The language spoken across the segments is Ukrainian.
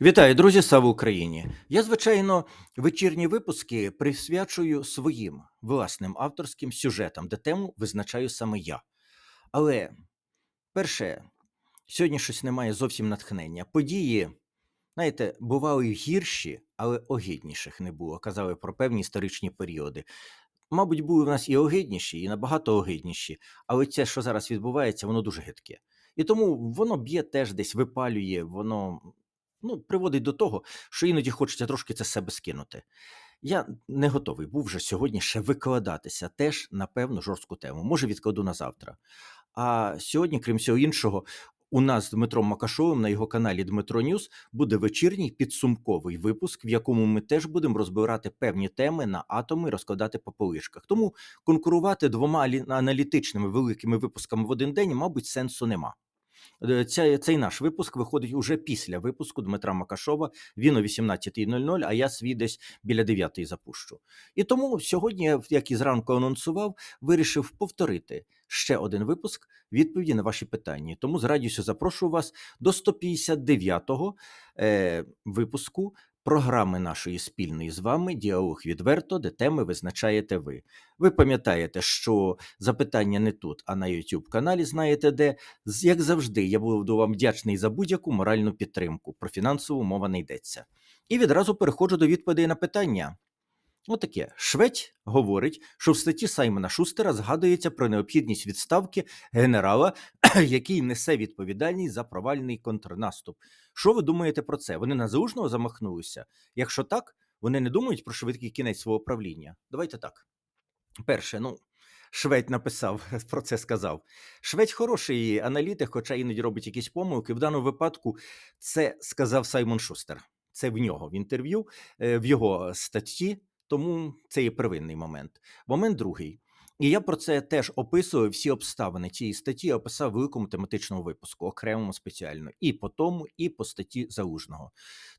Вітаю, друзі! Слава Україні! Я, звичайно, вечірні випуски присвячую своїм власним авторським сюжетам, де тему визначаю саме я. Але перше, сьогодні щось немає зовсім натхнення. Події, знаєте, бували гірші, але огидніших не було. Казали про певні історичні періоди. Мабуть, були в нас і огидніші, і набагато огидніші, але це, що зараз відбувається, воно дуже гидке. І тому воно б'є теж десь, випалює, воно ну, приводить до того, що іноді хочеться трошки це себе скинути. Я не готовий був вже сьогодні ще викладатися теж на певну жорстку тему. Може, відкладу на завтра. А сьогодні, крім всього іншого, у нас з Дмитром Макашовим на його каналі Дмитро Ньюс буде вечірній підсумковий випуск, в якому ми теж будемо розбирати певні теми на атоми, розкладати по полишках. Тому конкурувати двома аналітичними великими випусками в один день, мабуть, сенсу нема. Е, Ця, цей наш випуск виходить уже після випуску Дмитра Макашова. Він о 18.00, а я свій десь біля 9 запущу. І тому сьогодні, як і зранку анонсував, вирішив повторити ще один випуск відповіді на ваші питання. Тому з радістю запрошую вас до 159-го е, випуску програми нашої спільної з вами Діалог відверто, де теми визначаєте ви. Ви пам'ятаєте, що запитання не тут, а на YouTube каналі знаєте де. Як завжди, я буду вам вдячний за будь-яку моральну підтримку. Про фінансову мова не йдеться. І відразу переходжу до відповідей на питання. Отаке. Шведь говорить, що в статті Саймона Шустера згадується про необхідність відставки генерала, який несе відповідальність за провальний контрнаступ. Що ви думаєте про це? Вони на залужного замахнулися? Якщо так, вони не думають про швидкий кінець свого правління. Давайте так. Перше, ну. Шведь написав про це сказав. Шведь хороший аналітик, хоча іноді робить якісь помилки. В даному випадку це сказав Саймон Шустер. Це в нього в інтерв'ю, е, в його статті, тому це є первинний момент. Момент другий. І я про це теж описую всі обставини цієї статті. Я описав великому тематичному випуску, окремому спеціально, і по тому, і по статті Залужного.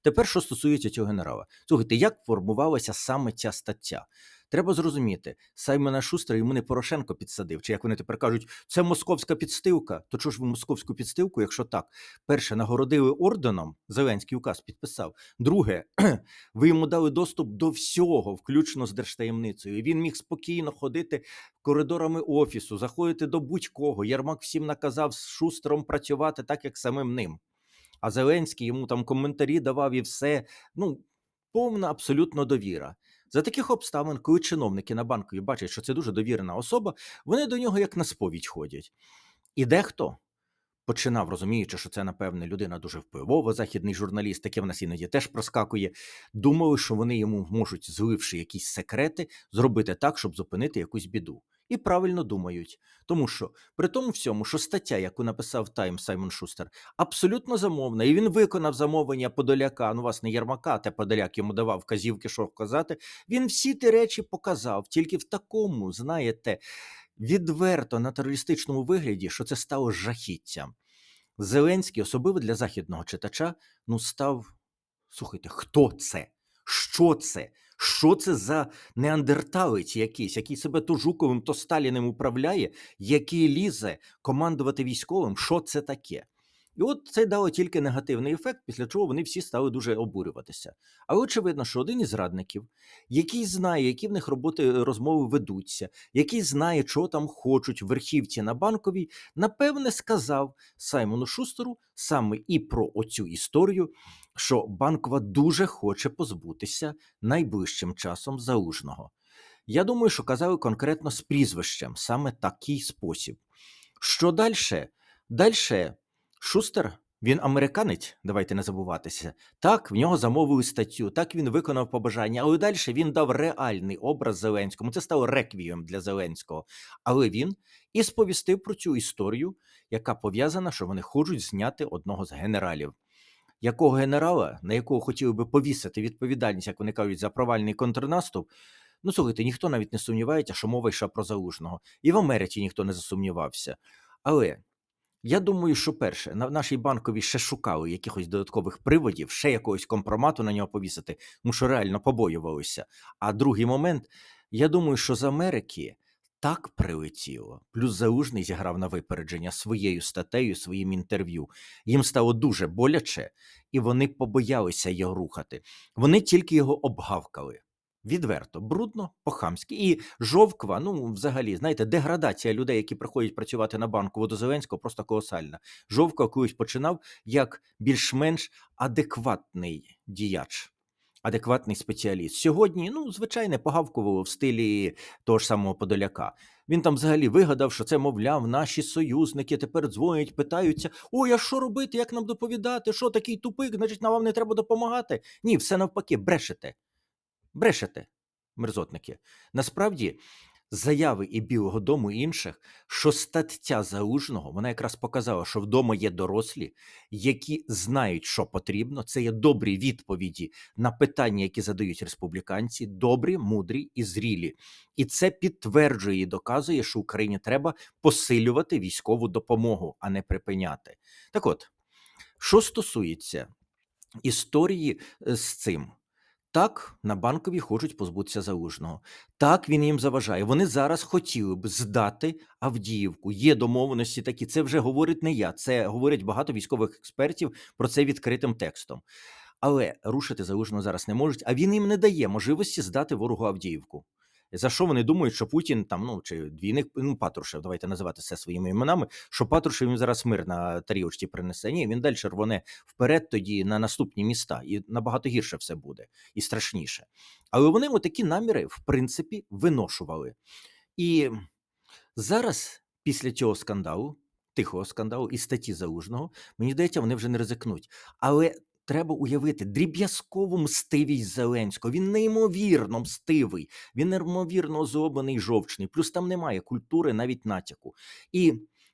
Тепер, що стосується цього генерала, слухайте, як формувалася саме ця стаття? Треба зрозуміти, Саймона Шустера йому не Порошенко підсадив, чи як вони тепер кажуть, це московська підстилка. То чого ж ви московську підстилку, якщо так? Перше, нагородили орденом, Зеленський указ підписав. Друге, ви йому дали доступ до всього, включно з держтаємницею. І він міг спокійно ходити коридорами офісу, заходити до будь-кого. Ярмак всім наказав з Шустером працювати так, як самим ним. А Зеленський йому там коментарі давав і все. Ну, повна абсолютно довіра. За таких обставин, коли чиновники на банкові бачать, що це дуже довірена особа, вони до нього як на сповідь ходять. І дехто починав, розуміючи, що це, напевне, людина дуже впливова, західний журналіст, таке в нас іноді теж проскакує. Думали, що вони йому можуть, зливши якісь секрети, зробити так, щоб зупинити якусь біду. І правильно думають, тому що при тому всьому, що стаття, яку написав Тайм Саймон Шустер, абсолютно замовна, і він виконав замовлення Подоляка. Ну, вас не Єрмака, те Подоляк йому давав вказівки, що вказати. Він всі ті речі показав, тільки в такому, знаєте, відверто на терористичному вигляді, що це стало жахіттям. Зеленський, особливо для західного читача, ну став. Слухайте, хто це? Що це? Що це за неандерталець якийсь, який себе то Жуковим, то Сталіним управляє, який лізе командувати військовим? Що це таке? І от це дало тільки негативний ефект, після чого вони всі стали дуже обурюватися. Але очевидно, що один із радників, який знає, які в них роботи розмови ведуться, який знає, чого там хочуть верхівці на банковій, напевне, сказав Саймону Шустеру саме і про оцю історію, що банкова дуже хоче позбутися найближчим часом залужного. Я думаю, що казали конкретно з прізвищем, саме такий спосіб. Що далі? Далі Шустер, він американець, давайте не забуватися. Так, в нього замовили статтю, так він виконав побажання, але далі він дав реальний образ Зеленському. Це стало реквієм для Зеленського. Але він і сповістив про цю історію, яка пов'язана, що вони хочуть зняти одного з генералів. Якого генерала, на якого хотіли би повісити відповідальність, як вони кажуть, за провальний контрнаступ, ну слухайте, ніхто навіть не сумнівається, що мова йшла про залужного. І в Америці ніхто не засумнівався. Але я думаю, що перше, на нашій банковій ще шукали якихось додаткових приводів, ще якогось компромату на нього повісити, тому що реально побоювалися. А другий момент, я думаю, що з Америки так прилетіло. Плюс Залужний зіграв на випередження своєю статтею, своїм інтерв'ю. Їм стало дуже боляче, і вони побоялися його рухати. Вони тільки його обгавкали. Відверто, брудно, по-хамськи. І жовква, ну, взагалі, знаєте, деградація людей, які приходять працювати на банку Водозеленського, просто колосальна. Жовква колись починав як більш-менш адекватний діяч, адекватний спеціаліст. Сьогодні, ну, звичайне, погавкувало в стилі того ж самого Подоляка. Він там взагалі вигадав, що це, мовляв, наші союзники тепер дзвонять, питаються: ой, а що робити, як нам доповідати? Що такий тупик? Значить, нам вам не треба допомагати. Ні, все навпаки, брешете. Брешете, мерзотники. Насправді, заяви і Білого Дому і інших, що стаття залужного, вона якраз показала, що вдома є дорослі, які знають, що потрібно. Це є добрі відповіді на питання, які задають республіканці, добрі, мудрі і зрілі. І це підтверджує і доказує, що Україні треба посилювати військову допомогу, а не припиняти. Так от, що стосується історії е, з цим. Так, на банкові хочуть позбутися залужного. Так він їм заважає. Вони зараз хотіли б здати Авдіївку. Є домовленості такі. Це вже говорить не я. Це говорять багато військових експертів про це відкритим текстом. Але рушити залужного зараз не можуть, а він їм не дає можливості здати ворогу Авдіївку. За що вони думають, що Путін там, ну чи двійник, ну Патрушев, давайте називати це своїми іменами, що Патрушев їм зараз мир на тарілочці принесе. Ні, він далі рвоне вперед тоді на наступні міста, і набагато гірше все буде і страшніше. Але вони такі наміри, в принципі, виношували. І зараз, після цього скандалу, тихого скандалу і статті залужного, мені здається, вони вже не ризикнуть. Але треба уявити дріб'язкову мстивість Зеленського. Він неймовірно мстивий, він неймовірно озлоблений жовчний. Плюс там немає культури, навіть натяку. І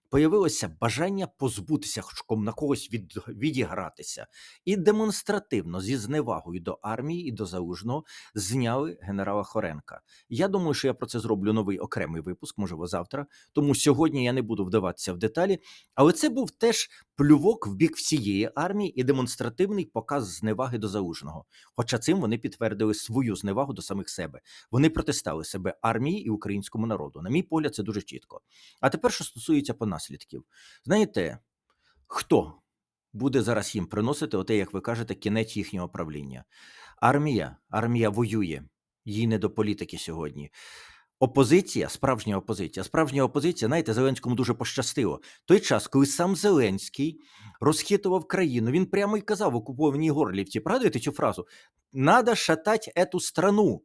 появилося бажання позбутися хоч ком- на когось від, відігратися. І демонстративно зі зневагою до армії і до залужного зняли генерала Хоренка. Я думаю, що я про це зроблю новий окремий випуск, можливо, завтра. Тому сьогодні я не буду вдаватися в деталі. Але це був теж плювок в бік всієї армії і демонстративний показ зневаги до залужного. Хоча цим вони підтвердили свою зневагу до самих себе. Вони протистали себе армії і українському народу. На мій погляд, це дуже чітко. А тепер, що стосується понаслідків, знаєте, хто буде зараз їм приносити, оте, як ви кажете, кінець їхнього правління? Армія, армія воює, їй не до політики сьогодні. Опозиція, справжня опозиція, справжня опозиція, знаєте, Зеленському дуже пощастило. Той час, коли сам Зеленський розхитував країну, він прямо й казав окупованій Горлівці. Пригадуєте цю фразу? Надо шатать эту страну.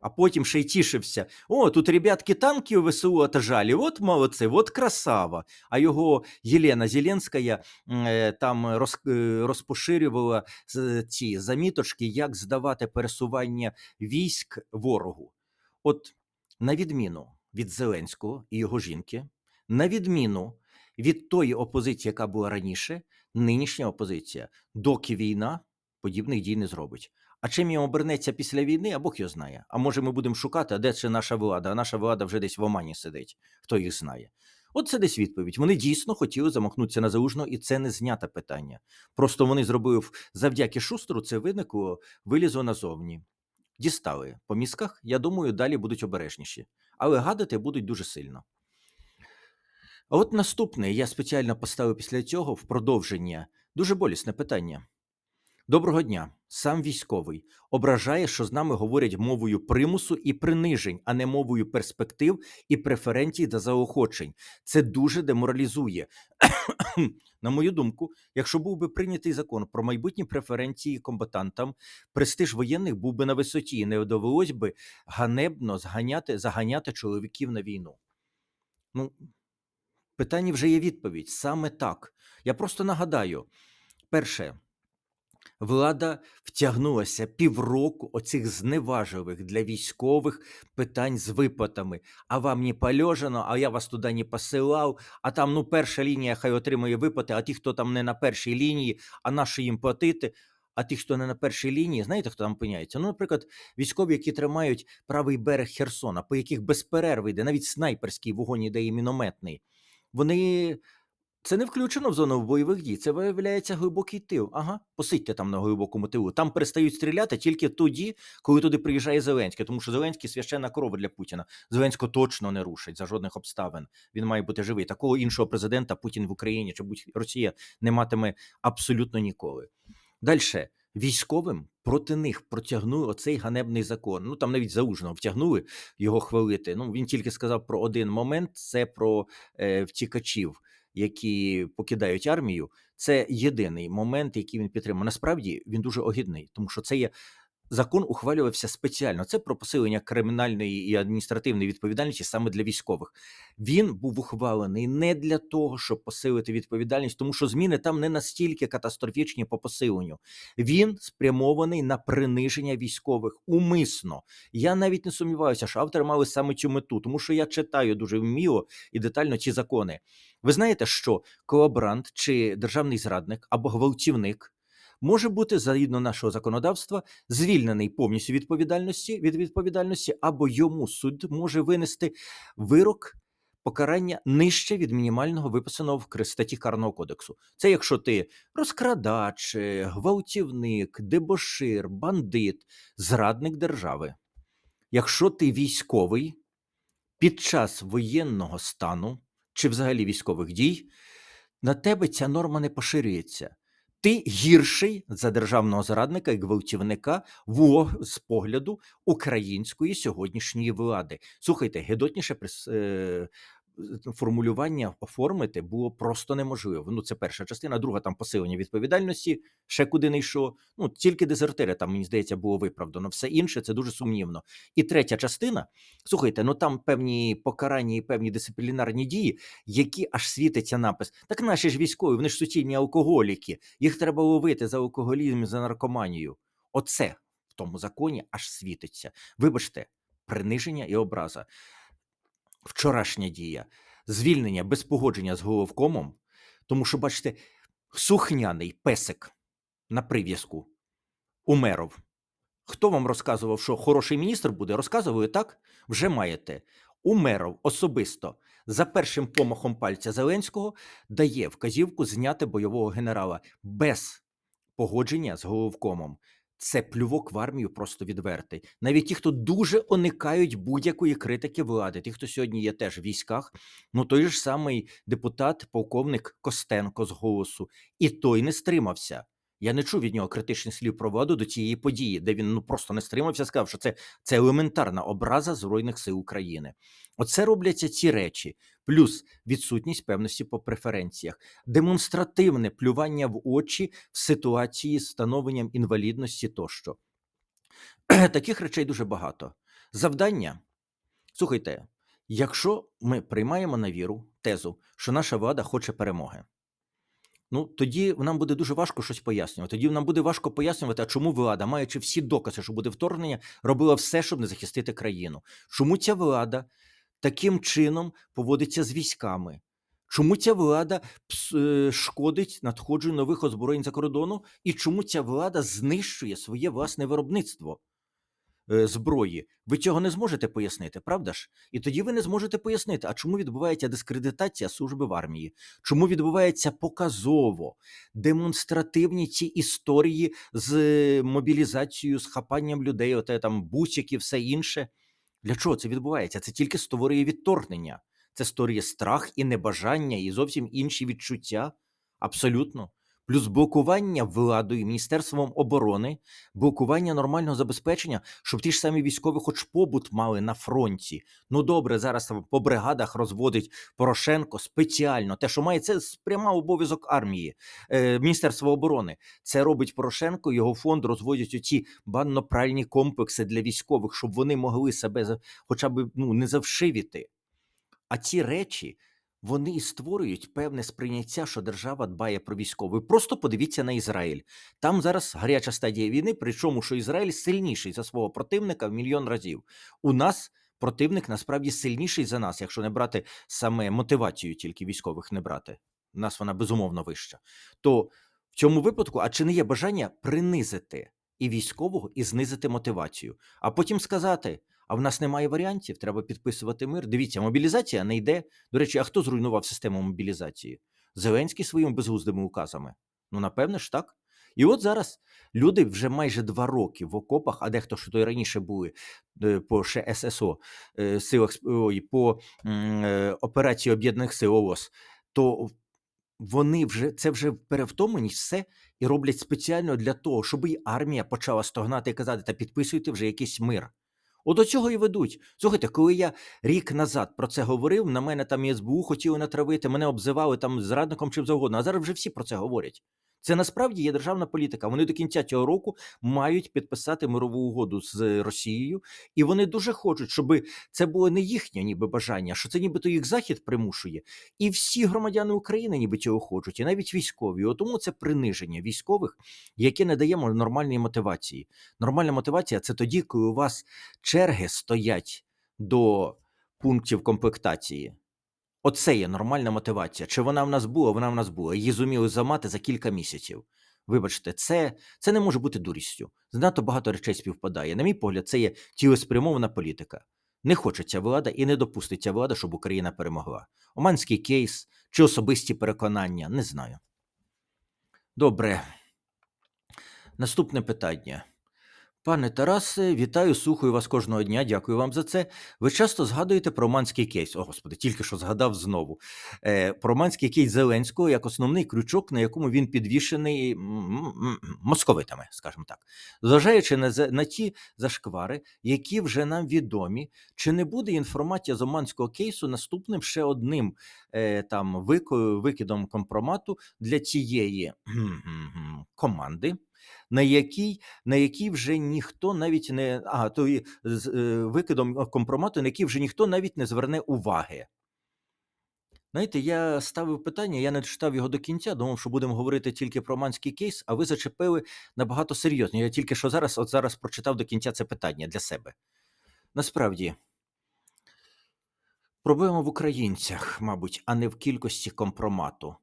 А потім ще й тішився. О, тут ребятки танки у ВСУ отожали, от молодці, от красава. А його Єлена Зеленська е, там роз, е, розпоширювала ці заміточки, як здавати пересування військ ворогу. От на відміну від Зеленського і його жінки, на відміну від тої опозиції, яка була раніше, нинішня опозиція, доки війна подібних дій не зробить. А чим їм обернеться після війни, а Бог його знає. А може, ми будемо шукати, а де це наша влада? А наша влада вже десь в Омані сидить. Хто їх знає? От це десь відповідь. Вони дійсно хотіли замахнутися на залужного, і це не зняте питання. Просто вони зробили завдяки шустру, це виникло, вилізло назовні. Дістали по мізках. Я думаю, далі будуть обережніші, але гадати будуть дуже сильно. А от наступне я спеціально поставив після цього в продовження дуже болісне питання. Доброго дня, сам військовий ображає, що з нами говорять мовою примусу і принижень, а не мовою перспектив і преференцій та заохочень. Це дуже деморалізує. На мою думку, якщо був би прийнятий закон про майбутні преференції комбатантам, престиж воєнних був би на висоті, і не довелось би ганебно зганяти, заганяти чоловіків на війну. Ну, питання вже є відповідь. Саме так. Я просто нагадаю: перше, влада втягнулася півроку оцих зневажливих для військових питань з виплатами. А вам не польожено, а я вас туди не посилав. А там ну перша лінія хай отримує виплати, а ті, хто там не на першій лінії, а наші їм платити. А ті, хто не на першій лінії, знаєте, хто там опиняється? Ну, наприклад, військові, які тримають правий берег Херсона, по яких без перерви йде, навіть снайперський вогонь іде і мінометний. Вони Це не включено в зону бойових дій. Це виявляється глибокий тил. Ага, посидьте там на глибокому тилу. Там перестають стріляти тільки тоді, коли туди приїжджає Зеленський, тому що Зеленський священна корова для Путіна. Зеленського точно не рушить за жодних обставин. Він має бути живий. Такого іншого президента Путін в Україні чи будь Росія не матиме абсолютно ніколи. Далі. Військовим проти них протягнули оцей ганебний закон. Ну там навіть заужно втягнули його хвалити. Ну він тільки сказав про один момент: це про е, втікачів, які покидають армію. Це єдиний момент, який він підтримує. Насправді він дуже огідний, тому що це є закон ухвалювався спеціально. Це про посилення кримінальної і адміністративної відповідальності саме для військових. Він був ухвалений не для того, щоб посилити відповідальність, тому що зміни там не настільки катастрофічні по посиленню. Він спрямований на приниження військових умисно. Я навіть не сумніваюся, що автори мали саме цю мету, тому що я читаю дуже вміло і детально ці закони. Ви знаєте, що колаборант чи державний зрадник або гвалтівник може бути згідно нашого законодавства звільнений повністю відповідальності від відповідальності, або йому суд може винести вирок. Покарання нижче від мінімального виписаного в статті Карного кодексу. Це якщо ти розкрадач, е, гвалтівник, дебошир, бандит, зрадник держави. Якщо ти військовий під час воєнного стану чи взагалі військових дій, на тебе ця норма не поширюється. Ти гірший за державного зрадника і гвалтівника в з погляду української сьогоднішньої влади. Слухайте, гидотніше е, формулювання оформити було просто неможливо. Ну, це перша частина, друга там посилення відповідальності, ще куди не йшло. Ну, тільки дезертири там, мені здається, було виправдано. Все інше це дуже сумнівно. І третя частина, слухайте, ну там певні покарання і певні дисциплінарні дії, які аж світиться напис. Так наші ж військові, вони ж суцільні алкоголіки, їх треба ловити за алкоголізм за наркоманію. Оце в тому законі аж світиться. Вибачте, приниження і образа. Вчорашня дія, звільнення без погодження з головкомом, тому що, бачите, сухняний песик на прив'язку Умеров. Хто вам розказував, що хороший міністр буде? Розказували так? Вже маєте. Умеров особисто за першим помахом пальця Зеленського дає вказівку зняти бойового генерала без погодження з головкомом. Це плювок в армію просто відвертий. Навіть ті, хто дуже уникають будь-якої критики влади, ті, хто сьогодні є теж в військах, ну той ж самий депутат, полковник Костенко з голосу, і той не стримався. Я не чув від нього критичних слів про владу до цієї події, де він ну просто не стримався, сказав, що це, це елементарна образа Збройних сил України. Оце робляться ці речі, плюс відсутність певності по преференціях, демонстративне плювання в очі в ситуації з встановленням інвалідності тощо. Таких речей дуже багато. Завдання. Слухайте, якщо ми приймаємо на віру тезу, що наша влада хоче перемоги, ну тоді нам буде дуже важко щось пояснювати. Тоді нам буде важко пояснювати, а чому влада, маючи всі докази, що буде вторгнення, робила все, щоб не захистити країну. Чому ця влада таким чином поводиться з військами? Чому ця влада е, шкодить надходженню нових озброєнь за кордону? І чому ця влада знищує своє власне виробництво зброї? Ви цього не зможете пояснити, правда ж? І тоді ви не зможете пояснити, а чому відбувається дискредитація служби в армії? Чому відбувається показово демонстративні ці історії з е, мобілізацією, з хапанням людей, оте там бусики, все інше? Для чого це відбувається? Це тільки створює відторгнення. Це створює страх і небажання, і зовсім інші відчуття. Абсолютно. Плюс блокування владою, Міністерством оборони, блокування нормального забезпечення, щоб ті ж самі військові, хоч побут мали на фронті. Ну добре, зараз по бригадах розводить Порошенко спеціально. Те, що має, це пряма обов'язок армії, е, Міністерства оборони. Це робить Порошенко, його фонд розводять оці банно-пральні комплекси для військових, щоб вони могли себе хоча б ну, не завшивіти. А ці речі вони і створюють певне сприйняття, що держава дбає про військових. Просто подивіться на Ізраїль. Там зараз гаряча стадія війни, причому що Ізраїль сильніший за свого противника в мільйон разів. У нас противник насправді сильніший за нас, якщо не брати саме мотивацію, тільки військових не брати. У нас вона безумовно вища. То в цьому випадку, а чи не є бажання принизити і військового, і знизити мотивацію, а потім сказати: а в нас немає варіантів, треба підписувати мир. Дивіться, мобілізація не йде. До речі, а хто зруйнував систему мобілізації? Зеленський своїми безглуздими указами? Ну, напевне ж так. І от зараз люди вже майже два роки в окопах, а дехто що то й раніше були е, по ще ССО, е, силах ой, по е, операції Об'єднаних Сил ООС, то вони вже це вже перевтомлені все і роблять спеціально для того, щоб і армія почала стогнати і казати, та підписуйте вже якийсь мир. От до цього і ведуть. Слухайте, коли я рік назад про це говорив, на мене там і СБУ хотіли натравити, мене обзивали там зрадником чим завгодно. А зараз вже всі про це говорять. Це насправді є державна політика. Вони до кінця цього року мають підписати мирову угоду з Росією, і вони дуже хочуть, щоб це було не їхнє ніби бажання, що це нібито їх захід примушує. І всі громадяни України ніби цього хочуть, і навіть військові. От Тому це приниження військових, яке не дає нормальної мотивації. Нормальна мотивація це тоді, коли у вас черги стоять до пунктів комплектації. Оце є нормальна мотивація. Чи вона в нас була? Вона в нас була. Її зуміли замати за кілька місяців. Вибачте, це, це не може бути дурістю. Занадто багато речей співпадає. На мій погляд, це є цілеспрямована політика. Не хоче ця влада і не допустить ця влада, щоб Україна перемогла. Оманський кейс чи особисті переконання, не знаю. Добре. Наступне питання. Пане Тарасе, вітаю, слухаю вас кожного дня. Дякую вам за це. Ви часто згадуєте про оманський кейс. О, господи, тільки що згадав знову. Е, про оманський кейс Зеленського як основний крючок, на якому він підвішений московитами, скажімо так. Зважаючи на, на ті зашквари, які вже нам відомі, чи не буде інформація з оманського кейсу наступним ще одним е, там викидом компромату для цієї команди, на якій на який вже ніхто навіть не а то і з е, викидом компромату, на який вже ніхто навіть не зверне уваги. Знаєте, я ставив питання, я не читав його до кінця, думав, що будемо говорити тільки про манський кейс, а ви зачепили набагато серйозніше. Я тільки що зараз, от зараз прочитав до кінця це питання для себе. Насправді, проблема в українцях, мабуть, а не в кількості компромату.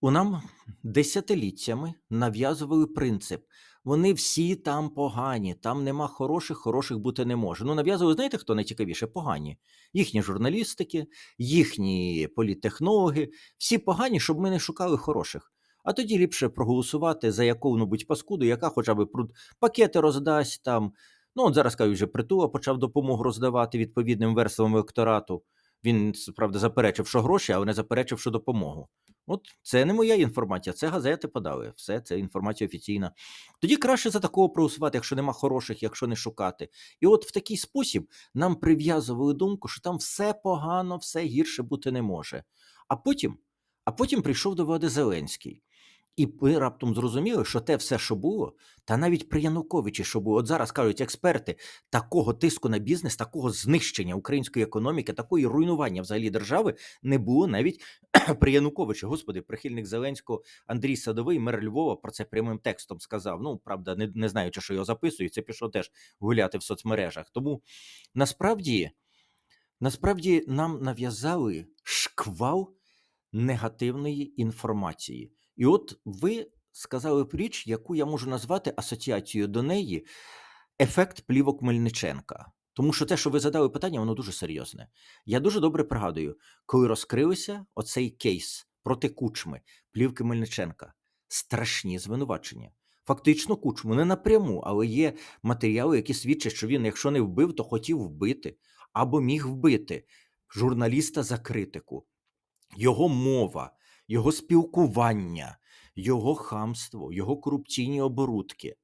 У нам десятиліттями нав'язували принцип. Вони всі там погані, там нема хороших, хороших бути не може. Ну, нав'язували, знаєте, хто найцікавіше? Погані. Їхні журналістики, їхні політтехнологи, всі погані, щоб ми не шукали хороших. А тоді ліпше проголосувати за яку-небудь паскуду, яка хоча б пакети роздасть там. Ну, от зараз кажуть, вже притула почав допомогу роздавати відповідним верствам електорату. Він, правда, заперечив, що гроші, але не заперечив, що допомогу. От це не моя інформація, це газети подали. Все, це інформація офіційна. Тоді краще за такого проусувати, якщо нема хороших, якщо не шукати. І от в такий спосіб нам прив'язували думку, що там все погано, все гірше бути не може. А потім, а потім прийшов до влади Зеленський. І ми раптом зрозуміли, що те все, що було, та навіть при Януковичі, що було, от зараз кажуть експерти, такого тиску на бізнес, такого знищення української економіки, такої руйнування взагалі держави не було навіть при Януковичі. Господи, прихильник Зеленського Андрій Садовий, мер Львова, про це прямим текстом сказав. Ну, правда, не, не знаючи, що його записують, це пішов теж гуляти в соцмережах. Тому насправді, насправді нам нав'язали шквал негативної інформації. І от ви сказали б річ, яку я можу назвати асоціацією до неї ефект плівок Мельниченка. Тому що те, що ви задали питання, воно дуже серйозне. Я дуже добре пригадую, коли розкрився оцей кейс проти кучми, плівки Мельниченка. Страшні звинувачення. Фактично, кучму не напряму, але є матеріали, які свідчать, що він, якщо не вбив, то хотів вбити або міг вбити журналіста за критику. Його мова, його спілкування, його хамство, його корупційні оборудки.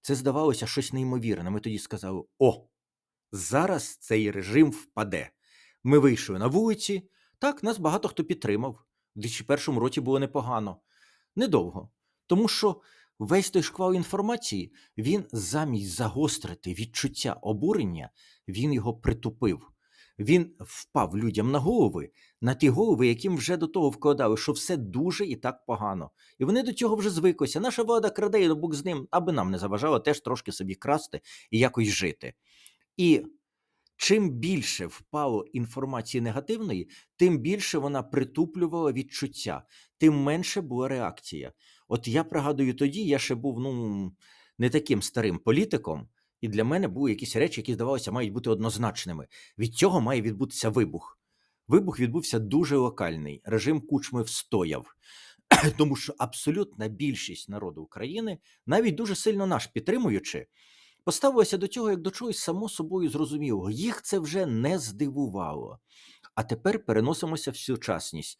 Це здавалося щось неймовірне. Ми тоді сказали: о, зараз цей режим впаде. Ми вийшли на вулиці. Так, нас багато хто підтримав. У 2001 році було непогано. Недовго. Тому що весь той шквал інформації, він замість загострити відчуття обурення, він його притупив. Він впав людям на голови, на ті голови, яким вже до того вкладали, що все дуже і так погано. І вони до цього вже звиклися. Наша влада краде, і Бог з ним, аби нам не заважало теж трошки собі красти і якось жити. І чим більше впало інформації негативної, тим більше вона притуплювала відчуття, тим менше була реакція. От я пригадую тоді, я ще був ну, не таким старим політиком, і для мене були якісь речі, які здавалося, мають бути однозначними. Від цього має відбутися вибух. Вибух відбувся дуже локальний. Режим кучми встояв. Тому що абсолютна більшість народу України, навіть дуже сильно наш підтримуючи, поставилася до цього як до чогось само собою зрозумілого. Їх це вже не здивувало. А тепер переносимося в сучасність.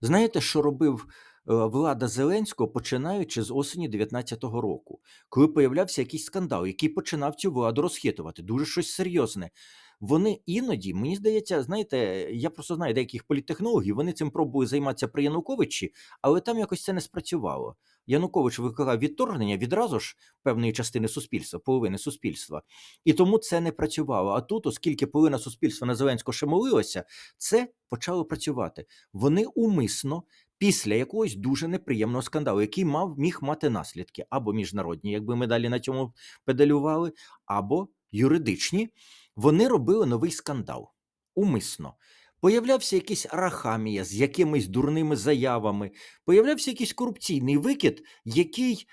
Знаєте, що робив влада Зеленського, починаючи з осені 19-го року, коли появлявся якийсь скандал, який починав цю владу розхитувати, дуже щось серйозне. Вони іноді, мені здається, знаєте, я просто знаю деяких політтехнологів, вони цим пробували займатися при Януковичі, але там якось це не спрацювало. Янукович викликав відторгнення відразу ж певної частини суспільства, половини суспільства, і тому це не працювало. А тут, оскільки половина суспільства на Зеленського ще молилася, це почало працювати. Вони умисно. Після якогось дуже неприємного скандалу, який мав міг мати наслідки. Або міжнародні, якби ми далі на цьому педалювали, або юридичні, вони робили новий скандал. Умисно. Появлявся якийсь Арахамія з якимись дурними заявами, появлявся якийсь корупційний викид, який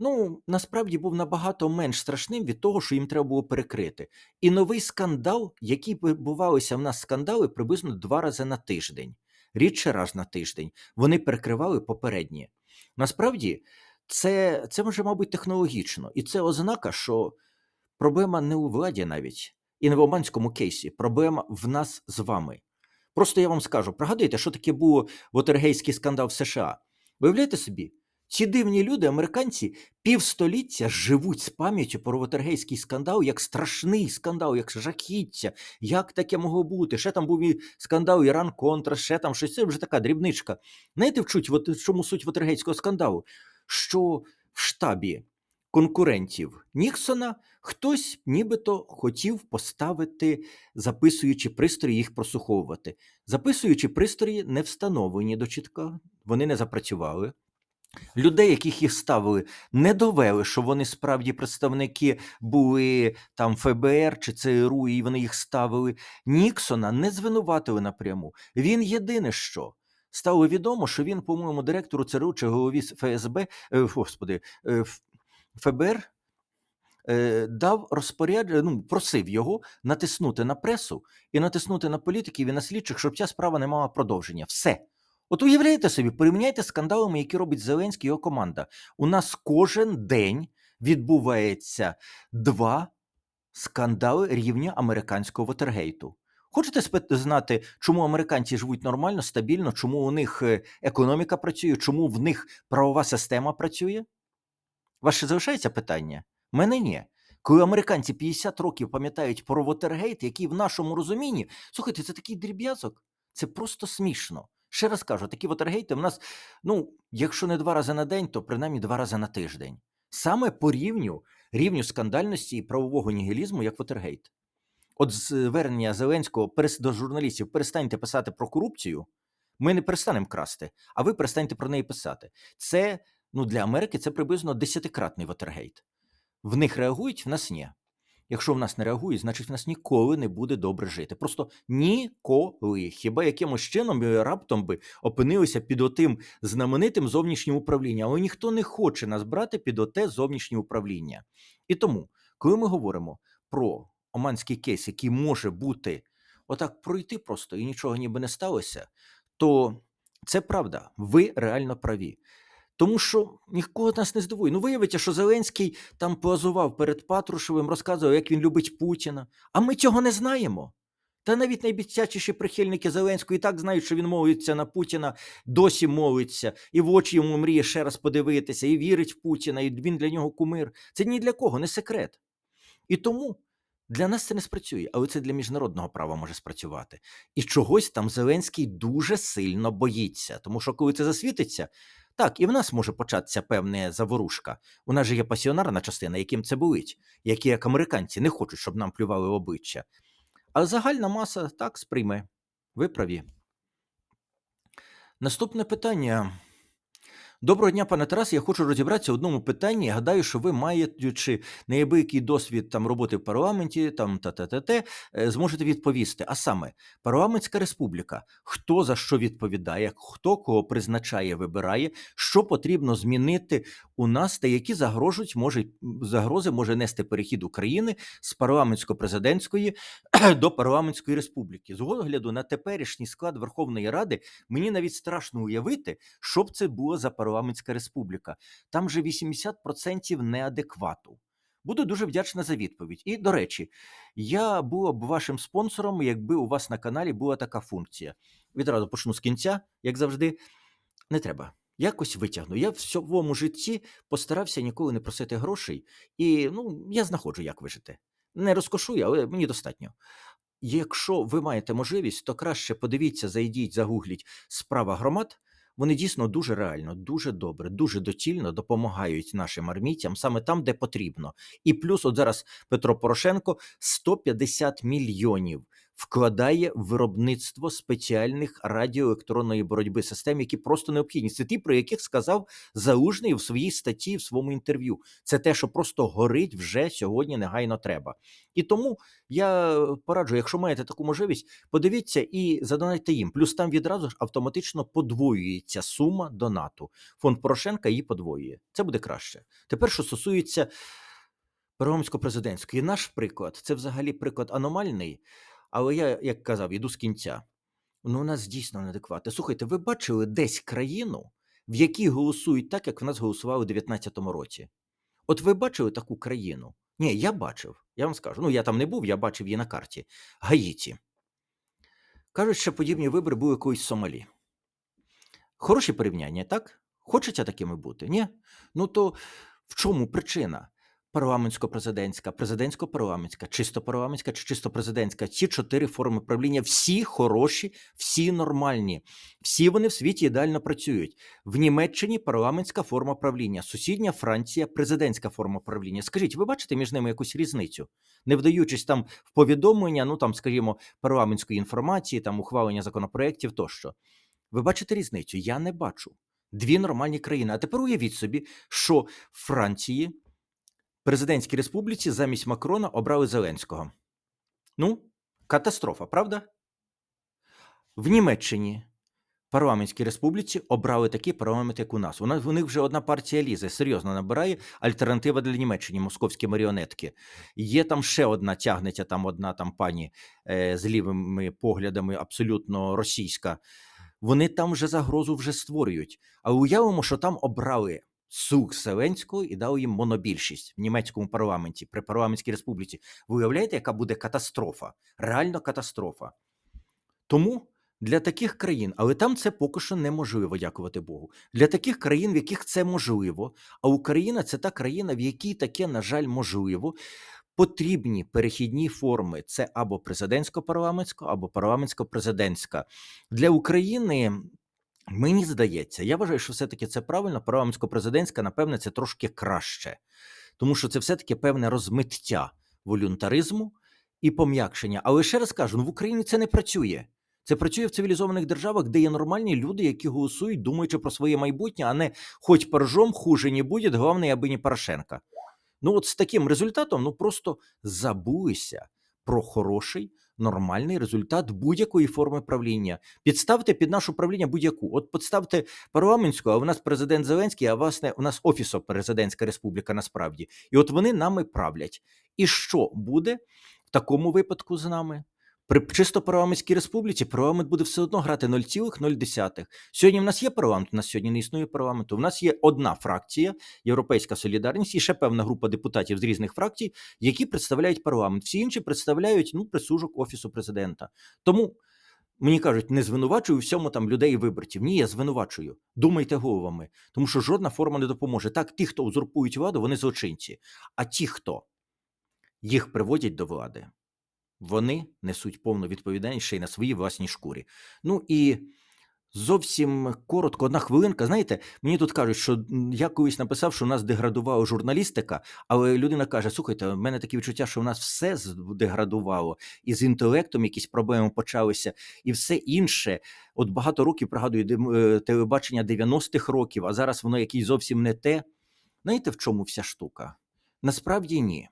ну, насправді був набагато менш страшним від того, що їм треба було перекрити. І новий скандал, який відбувалися в нас скандали приблизно два рази на тиждень, рідше раз на тиждень, вони перекривали попередні. Насправді, це, це може, мабуть, технологічно, і це ознака, що проблема не у владі навіть, і не в Оманському кейсі, проблема в нас з вами. Просто я вам скажу: пригадуйте, що таке був Вотергейський скандал в США. Виявляєте собі, ці дивні люди, американці, півстоліття живуть з пам'яттю про Вотергейський скандал як страшний скандал, як жахіття. Як таке могло бути? Ще там був і скандал Іран Контра, ще там щось. Це вже така дрібничка. Знаєте, вчуть, в чому суть Вотергейського скандалу? Що в штабі конкурентів Ніксона хтось нібито хотів поставити, записуючи пристрої, їх прослуховувати. Записуючи пристрої, не встановлені до чітка, вони не запрацювали. Людей, яких їх ставили, не довели, що вони справді представники були там ФБР чи ЦРУ, і вони їх ставили. Ніксона не звинуватили напряму. Він єдине що. Стало відомо, що він, по-моєму, директору ЦРУ чи голові ФСБ, е, господи, е, ФБР е, дав розпорядження, ну, просив його натиснути на пресу і натиснути на політиків і на слідчих, щоб ця справа не мала продовження. Все. От уявляєте собі, порівняйте скандалами, які робить Зеленський і його команда. У нас кожен день відбувається два скандали рівня американського вотергейту. Хочете знати, чому американці живуть нормально, стабільно, чому у них е, економіка працює, чому в них правова система працює? Ваше залишається питання? Мене ні. Коли американці 50 років пам'ятають про Вотергейт, який в нашому розумінні, слухайте, це такий дріб'язок, це просто смішно. Ще раз кажу, такі Вотергейти в нас, ну, якщо не два рази на день, то принаймні два рази на тиждень. Саме по рівню, рівню скандальності і правового нігілізму, як Вотергейт. От звернення Зеленського до журналістів: перестаньте писати про корупцію, ми не перестанемо красти, а ви перестаньте про неї писати. Це ну, для Америки це приблизно десятикратний Вотергейт. В них реагують, в нас ні. Якщо в нас не реагують, значить в нас ніколи не буде добре жити. Просто ніколи. Хіба якимось чином ми раптом би опинилися під отим знаменитим зовнішнім управлінням, але ніхто не хоче нас брати під оте зовнішнє управління. І тому, коли ми говоримо про оманський кейс, який може бути отак пройти просто і нічого ніби не сталося, то це правда, ви реально праві. Тому що нікого нас не здивує. Ну, виявиться, що Зеленський там позував перед Патрушевим, розказував, як він любить Путіна. А ми цього не знаємо. Та навіть найбідчачіші прихильники Зеленського і так знають, що він молиться на Путіна, досі молиться, і в очі йому мріє ще раз подивитися, і вірить в Путіна, і він для нього кумир. Це ні для кого, не секрет. І тому для нас це не спрацює, але це для міжнародного права може спрацювати. І чогось там Зеленський дуже сильно боїться, тому що коли це засвітиться, так, і в нас може початися певна заворушка. У нас же є пасіонарна частина, яким це болить, які як американці не хочуть, щоб нам плювали в обличчя. А загальна маса так сприйме. Ви праві. Наступне питання. Доброго дня, пане Тарасе. Я хочу розібратися в одному питанні. Гадаю, що ви маючи неабиякий досвід там роботи в парламенті, там та та та те, зможете відповісти. А саме, парламентська республіка, хто за що відповідає, хто кого призначає, вибирає, що потрібно змінити у нас, та які загрожують може загрози може нести перехід України з парламентсько-президентської до парламентської республіки. З огляду на теперішній склад Верховної Ради мені навіть страшно уявити, що б це було за парламентська республіка. Там же 80% неадеквату. Буду дуже вдячна за відповідь. І до речі, я була б вашим спонсором, якби у вас на каналі була така функція. Відразу почну з кінця, як завжди, не треба. Якось витягну. Я в своєму житті постарався ніколи не просити грошей, і ну, я знаходжу, як вижити. Не розкошую, але мені достатньо. Якщо ви маєте можливість, то краще подивіться, зайдіть, загугліть справа громад. Вони дійсно дуже реально, дуже добре, дуже доцільно допомагають нашим армійцям саме там, де потрібно. І плюс, от зараз Петро Порошенко 150 мільйонів вкладає в виробництво спеціальних радіоелектронної боротьби систем, які просто необхідні. Це ті, про яких сказав Залужний в своїй статті, в своєму інтерв'ю. Це те, що просто горить вже сьогодні негайно треба. І тому я пораджу, якщо маєте таку можливість, подивіться і задонайте їм. Плюс там відразу ж автоматично подвоюється сума донату. Фонд Порошенка її подвоює. Це буде краще. Тепер, що стосується парламентсько-президентської, наш приклад це взагалі приклад аномальний. Але я, як казав, іду з кінця. Ну, у нас дійсно неадекватно. Слухайте, ви бачили десь країну, в якій голосують так, як в нас голосували у 19-му році? От ви бачили таку країну? Ні, я бачив. Я вам скажу. Ну, я там не був, я бачив її на карті. Гаїті. Кажуть, що подібні вибори були якоїсь Сомалі. Хороші порівняння, так? Хочеться такими бути? Ні? Ну то в чому причина? Парламентсько-президентська, президентсько-парламентська, чисто парламентська чи чисто президентська. Ці чотири форми правління всі хороші, всі нормальні, всі вони в світі ідеально працюють. В Німеччині парламентська форма правління, сусідня Франція, президентська форма правління. Скажіть, ви бачите між ними якусь різницю, не вдаючись там в повідомлення, ну там, скажімо, парламентської інформації, там ухвалення законопроєктів тощо. Ви бачите різницю? Я не бачу. Дві нормальні країни. А тепер уявіть собі, що Франції президентській республіці замість Макрона обрали Зеленського. Ну, катастрофа, правда? В Німеччині парламентській республіці обрали такий парламент, як у нас. У нас у них вже одна партія лізе, серйозно набирає альтернатива для Німеччини, московські маріонетки. Є там ще одна тягнеться, там одна там пані е, з лівими поглядами, абсолютно російська. Вони там вже загрозу вже створюють. А уявимо, що там обрали сук Зеленського і дали їм монобільшість в німецькому парламенті при парламентській республіці. Ви уявляєте, яка буде катастрофа? Реально катастрофа. Тому для таких країн, але там це поки що неможливо, дякувати Богу. Для таких країн, в яких це можливо, а Україна це та країна, в якій таке, на жаль, можливо. Потрібні перехідні форми це або президентсько-парламентська, або парламентсько-президентська. Для України Мені здається, я вважаю, що все-таки це правильно. Парламентсько-президентська, напевне, це трошки краще, тому що це все-таки певне розмиття волюнтаризму і пом'якшення. Але ще раз кажу: ну в Україні це не працює. Це працює в цивілізованих державах, де є нормальні люди, які голосують, думаючи про своє майбутнє, а не хоч поржом хуже не буде, головне, аби не Порошенка. Ну, от з таким результатом ну просто забулися про хороший нормальний результат будь-якої форми правління. Підставте під наше правління будь-яку. От підставте парламентську, а у нас президент Зеленський, а власне у нас офісо президентська республіка насправді. І от вони нами правлять. І що буде в такому випадку з нами? При чисто парламентській республіці парламент буде все одно грати 0,0. Сьогодні в нас є парламент, у нас сьогодні не існує парламенту. У нас є одна фракція, Європейська Солідарність, і ще певна група депутатів з різних фракцій, які представляють парламент. Всі інші представляють ну, присужок Офісу президента. Тому мені кажуть, не звинувачую всьому там людей і виборців. Ні, я звинувачую. Думайте головами, тому що жодна форма не допоможе. Так, ті, хто узурпують владу, вони злочинці. А ті, хто їх приводять до влади вони несуть повну відповідальність ще й на своїй власній шкурі. Ну і Зовсім коротко, одна хвилинка. Знаєте, мені тут кажуть, що я колись написав, що у нас деградувала журналістика, але людина каже: слухайте, в мене таке відчуття, що у нас все деградувало, і з інтелектом якісь проблеми почалися, і все інше. От багато років пригадую е, телебачення 90-х років, а зараз воно якесь зовсім не те. Знаєте, в чому вся штука? Насправді ні.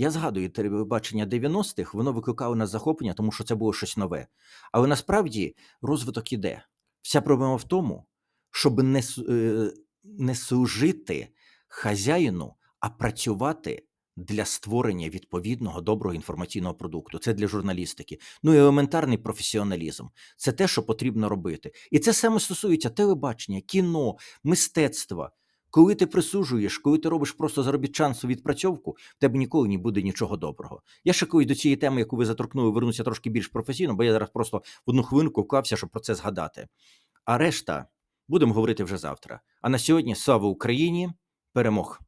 Я згадую телебачення 90-х, воно викликало нас захоплення, тому що це було щось нове. Але насправді розвиток іде. Вся проблема в тому, щоб не, е, не служити хазяїну, а працювати для створення відповідного доброго інформаційного продукту. Це для журналістики. Ну і елементарний професіоналізм. Це те, що потрібно робити. І це саме стосується телебачення, кіно, мистецтва. Коли ти присуджуєш, коли ти робиш просто заробітчанцю відпрацьовку, в тебе ніколи не буде нічого доброго. Я ще колись до цієї теми, яку ви заторкнули, вернуся трошки більш професійно, бо я зараз просто в одну хвилинку вклався, щоб про це згадати. А решта будемо говорити вже завтра. А на сьогодні слава Україні! Перемог!